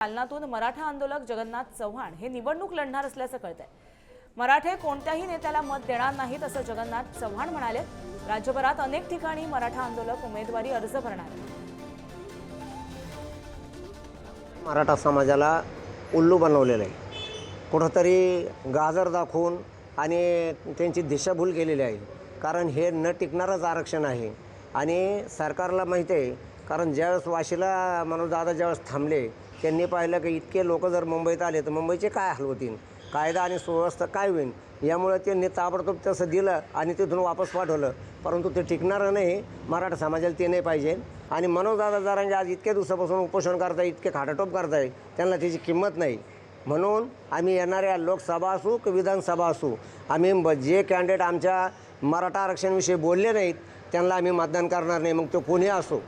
जालनातून मराठा आंदोलक जगन्नाथ चव्हाण हे निवडणूक लढणार असल्याचं कळतंय. मराठे कोणत्याही नेत्याला मत देणार नाहीत असं जगन्नाथ चव्हाण म्हणाले. राज्यभरात अनेक ठिकाणी मराठा आंदोलक उमेदवारी अर्ज भरणार. मराठा समाजाला उल्लू बनवलेलं आहे. कुठंतरी गाजर दाखवून आणि त्यांची दिशाभूल केलेली आहे. कारण हे न टिकणारंच आरक्षण आहे. आणि सरकारला माहिती आहे कारण ज्यावेळेस वाशीला मनोजदादा ज्यावेळेस थांबले त्यांनी पाहिलं की इतके लोक जर मुंबईत आले तर मुंबईचे काय हाल होतील? कायदा आणि सुव्यवस्था काय होईल? यामुळे त्यांनी ताबडतोब तसं दिलं आणि तिथून वापस पाठवलं. परंतु ते टिकणारं नाही. मराठा समाजाला ते नाही पाहिजे. आणि मनोजदादा जरांगे आज इतक्या दिवसापासून उपोषण करताय इतके खाटाटोप करताय. त्यांना त्याची किंमत नाही. म्हणून आम्ही येणाऱ्या लोकसभा असू की विधानसभा असू आम्ही जे कॅन्डिडेट आमच्या मराठा आरक्षणाविषयी बोलले नाहीत त्यांना आम्ही मतदान करणार नाही. मग तो कोणी असो.